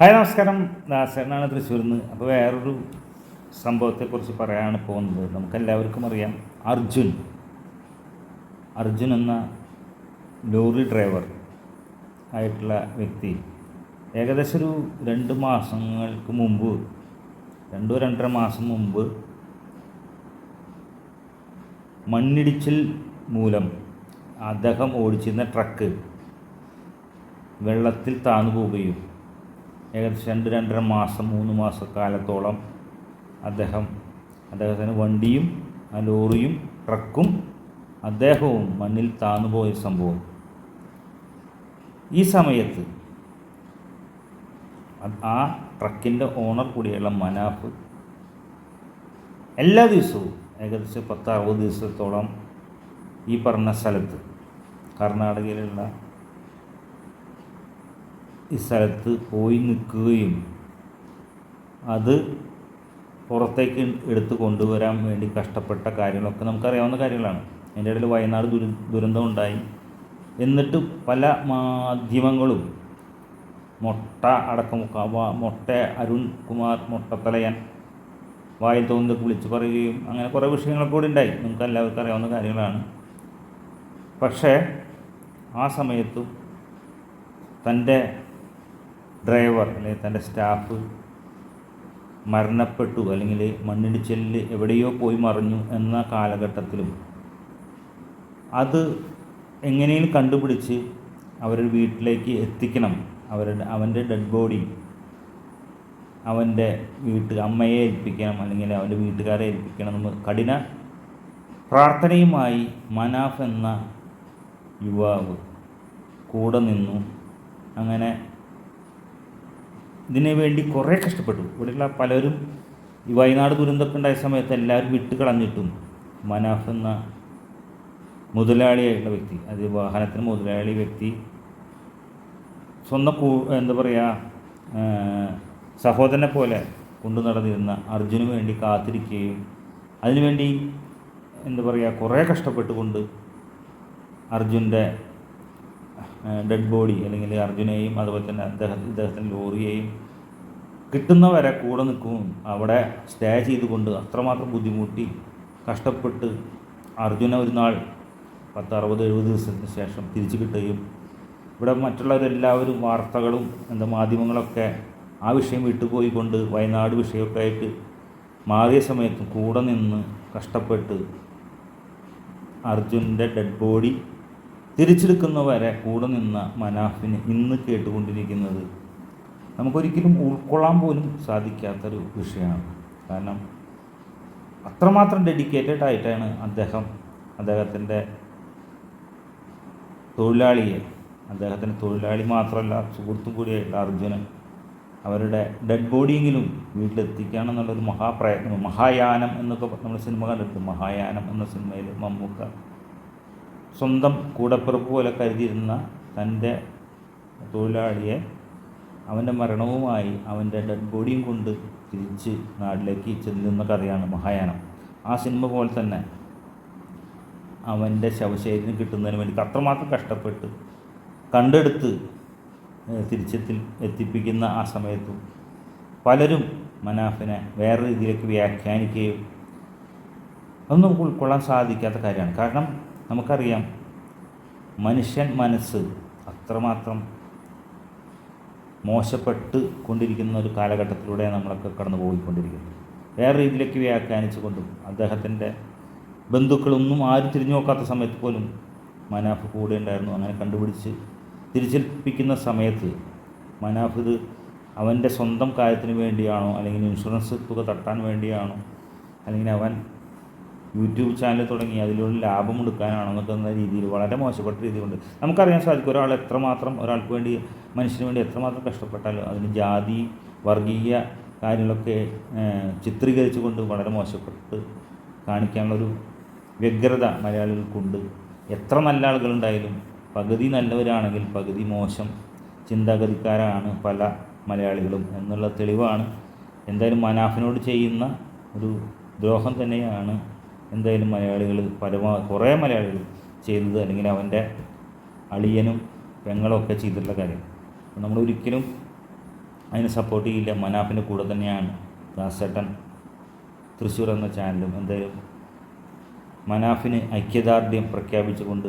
Hi നമസ്കാരം. ദാസേനാണ് തൃശ്ശൂരിൽ നിന്ന് അപ്പോൾ വേറൊരു സംഭവത്തെക്കുറിച്ച് പറയാനാണ് പോകുന്നത്. നമുക്കെല്ലാവർക്കും അറിയാം അർജുൻ. അർജുൻ എന്ന ലോറി ഡ്രൈവർ ആയിട്ടുള്ള വ്യക്തി. ഏകദേശം ഒരു രണ്ട് മാസങ്ങൾക്ക് മുമ്പ് രണ്ടോ രണ്ടര മാസം മുമ്പ് മണ്ണിടിച്ചിൽ മൂലം അദ്ദേഹം ഓടിച്ചിരുന്ന ട്രക്ക് വെള്ളത്തിൽ താന്നു പോവുകയും ഏകദേശം രണ്ട് രണ്ടര മാസം മൂന്ന് മാസക്കാലത്തോളം അദ്ദേഹം അദ്ദേഹത്തിന് വണ്ടിയും ആ ലോറിയും ട്രക്കും അദ്ദേഹവും മണ്ണിൽ താന്നുപോയ സംഭവം. ഈ സമയത്ത് ആ ട്രക്കിന്റെ ഓണർ കൂടിയുള്ള മനാഫ് എല്ലാ ദിവസവും ഏകദേശം പത്ത് അറുപത് ദിവസത്തോളം ഈ പറഞ്ഞ സ്ഥലത്ത് കർണാടകയിലുള്ള സ്ഥലത്ത് പോയി നിൽക്കുകയും അത് പുറത്തേക്ക് എടുത്ത് കൊണ്ടുവരാൻ വേണ്ടി കഷ്ടപ്പെട്ട കാര്യങ്ങളൊക്കെ നമുക്കറിയാവുന്ന കാര്യങ്ങളാണ്. അതിന്റെ ഇടയിൽ വയനാട് ദുരി ദുരന്തം ഉണ്ടായി. എന്നിട്ട് പല മാധ്യമങ്ങളും മൊട്ട അടക്കം മൊട്ട അരുൺ കുമാർ മൊട്ടത്തലയൻ വായിൽ തോന്നുന്നത് വിളിച്ച് പറയുകയും അങ്ങനെ കുറേ വിഷയങ്ങളൊക്കെ കൂടി ഉണ്ടായി. നമുക്ക് എല്ലാവർക്കും അറിയാവുന്ന കാര്യങ്ങളാണ്. പക്ഷേ ആ സമയത്തും തന്റെ ഡ്രൈവർ അല്ലെങ്കിൽ തന്റെ സ്റ്റാഫ് മരണപ്പെട്ടു അല്ലെങ്കിൽ മണ്ണിടിച്ചിലിൽ എവിടെയോ പോയി മറിഞ്ഞു എന്ന കാലഘട്ടത്തിലും അത് എങ്ങനെയും കണ്ടുപിടിച്ച് അവരുടെ വീട്ടിലേക്ക് എത്തിക്കണം. അവരുടെ അവന്റെ ഡെഡ് ബോഡി അവന്റെ വീട്ട് അമ്മയെ ഏൽപ്പിക്കണം അല്ലെങ്കിൽ അവന്റെ വീട്ടുകാരെ ഏൽപ്പിക്കണം എന്ന് കഠിന പ്രാർത്ഥനയുമായി മനാഫ് എന്ന യുവാവ് കൂടെ നിന്നു. അങ്ങനെ ഇതിനു വേണ്ടി കുറേ കഷ്ടപ്പെട്ടു. ഇവിടെയുള്ള പലരും ഈ വയനാട് ദുരന്തമൊക്കെ ഉണ്ടായ സമയത്ത് എല്ലാവരും വിട്ട് കളഞ്ഞിട്ടും മനാഫ് എന്ന മുതലാളിയായിട്ടുള്ള വ്യക്തി അത് വാഹനത്തിന് മുതലാളി വ്യക്തി സ്വന്തം കൂ എന്താ പറയുക സഹോദരനെ പോലെ കൊണ്ടു നടന്നിരുന്ന അർജുന് വേണ്ടി കാത്തിരിക്കുകയും അതിനുവേണ്ടി എന്താ പറയുക കുറേ കഷ്ടപ്പെട്ടുകൊണ്ട് അർജുന്റെ ഡെഡ് ബോഡി അല്ലെങ്കിൽ അർജുനെയും അതുപോലെ തന്നെ അദ്ദേഹം ഇദ്ദേഹത്തിന്റെ ലോറിയെയും കിട്ടുന്നവരെ കൂടെ നിൽക്കും. അവിടെ സ്റ്റേ ചെയ്തുകൊണ്ട് അത്രമാത്രം ബുദ്ധിമുട്ടി കഷ്ടപ്പെട്ട് അർജുന ഒരു നാൾ പത്ത് അറുപത് എഴുപത് ദിവസത്തിന് ശേഷം തിരിച്ചു കിട്ടുകയും ഇവിടെ മറ്റുള്ളവരെല്ലാവരും വാർത്തകളും എന്താ മാധ്യമങ്ങളൊക്കെ ആ വിഷയം വിട്ടുപോയിക്കൊണ്ട് വയനാട് വിഷയമൊക്കെ ആയിട്ട് മാറിയ സമയത്തും കൂടെ നിന്ന് കഷ്ടപ്പെട്ട് അർജുന്റെ ഡെഡ് ബോഡി തിരിച്ചെടുക്കുന്നവരെ കൂടെ നിന്ന മനാഫിന് ഇന്ന് കേട്ടുകൊണ്ടിരിക്കുന്നത് നമുക്കൊരിക്കലും ഉൾക്കൊള്ളാൻ പോലും സാധിക്കാത്തൊരു വിഷയമാണ്. കാരണം അത്രമാത്രം ഡെഡിക്കേറ്റഡ് ആയിട്ടാണ് അദ്ദേഹം അദ്ദേഹത്തിന്റെ തൊഴിലാളിയെ അദ്ദേഹത്തിന്റെ തൊഴിലാളി മാത്രമല്ല സുഹൃത്തും കൂടിയുള്ള അർജുനൻ അവരുടെ ഡെഡ് ബോഡിയെങ്കിലും വീട്ടിലെത്തിക്കുകയാണെന്നുള്ളൊരു മഹാപ്രയത്നം മഹായാനം എന്നൊക്കെ നമ്മൾ സിനിമ കണ്ടിട്ടുണ്ട്. മഹായാനം എന്ന സിനിമയിൽ മമ്മൂക്ക സ്വന്തം കൂടപ്പിറപ്പ് പോലെ കരുതിയിരുന്ന തന്റെ തൊഴിലാളിയെ അവന്റെ മരണവുമായി അവന്റെ ഡെഡ് ബോഡിയും കൊണ്ട് തിരിച്ച് നാട്ടിലേക്ക് ചെല്ലുന്ന കഥയാണ് മഹായാനം. ആ സിനിമ പോലെ തന്നെ അവന്റെ ശവശരീരം കിട്ടുന്നതിന് വേണ്ടി അത്രമാത്രം കഷ്ടപ്പെട്ട് കണ്ടെടുത്ത് തിരിച്ചെത്തി എത്തിപ്പിക്കുന്ന ആ സമയത്തും പലരും മനാഫിനെ വേറെ രീതിയിലേക്ക് വ്യാഖ്യാനിക്കുകയും നമുക്ക് ഉൾക്കൊള്ളാൻ സാധിക്കാത്ത കാര്യമാണ്. കാരണം നമുക്കറിയാം മനുഷ്യൻ മനസ്സ് അത്രമാത്രം മോശപ്പെട്ട് കൊണ്ടിരിക്കുന്ന ഒരു കാലഘട്ടത്തിലൂടെ നമ്മളൊക്കെ കടന്നു പോയിക്കൊണ്ടിരിക്കുന്നത് വേറെ രീതിയിലേക്ക് വ്യാഖ്യാനിച്ചുകൊണ്ടും അദ്ദേഹത്തിന്റെ ബന്ധുക്കളൊന്നും ആരും തിരിഞ്ഞു നോക്കാത്ത സമയത്ത് പോലും മനാഫ് കൂടെ ഉണ്ടായിരുന്നു. അങ്ങനെ കണ്ടുപിടിച്ച് തിരിച്ചേൽപ്പിക്കുന്ന സമയത്ത് മനാഫ് ഇത് അവന്റെ സ്വന്തം കാര്യത്തിന് വേണ്ടിയാണോ അല്ലെങ്കിൽ ഇൻഷുറൻസ് തുക തട്ടാൻ വേണ്ടിയാണോ അല്ലെങ്കിൽ അവൻ യൂട്യൂബ് ചാനൽ തുടങ്ങി അതിലൂടെ ലാഭം എടുക്കാനാണോ എന്നൊക്കെ എന്ന രീതിയിൽ വളരെ മോശപ്പെട്ട രീതിയുണ്ട് നമുക്കറിയാൻ സാധിക്കും ഒരാൾ എത്രമാത്രം ഒരാൾക്ക് വേണ്ടി മനുഷ്യന് വേണ്ടി എത്രമാത്രം കഷ്ടപ്പെട്ടാലും അതിന് ജാതി വർഗീയ കാര്യങ്ങളൊക്കെ ചിത്രീകരിച്ചു ചിത്രീകരിച്ചുകൊണ്ട് വളരെ മോശപ്പെട്ട് കാണിക്കാനുള്ളൊരു വ്യഗ്രത മലയാളികൾക്കുണ്ട്. എത്ര നല്ല ആളുകളുണ്ടായാലും പകുതി നല്ലവരാണെങ്കിൽ പകുതി മോശം ചിന്താഗതിക്കാരാണ് പല മലയാളികളും എന്നുള്ള തെളിവാണ്. എന്തായാലും മനാഫിനോട് ചെയ്യുന്ന ഒരു ദ്രോഹം തന്നെയാണ് എന്തായാലും മലയാളികൾ പരമാ കുറേ മലയാളികൾ ചെയ്തത് അല്ലെങ്കിൽ അവന്റെ അളിയനും പെങ്ങളും ഒക്കെ ചെയ്തിട്ടുള്ള കാര്യം. നമ്മൾ ഒരിക്കലും അതിന് സപ്പോർട്ട് ചെയ്യില്ല. മനാഫിന്റെ കൂടെ തന്നെയാണ് ദാസേട്ടൻ തൃശ്ശൂർ എന്ന ചാനലും എന്തായാലും മനാഫിന് ഐക്യദാർഢ്യം പ്രഖ്യാപിച്ചുകൊണ്ട്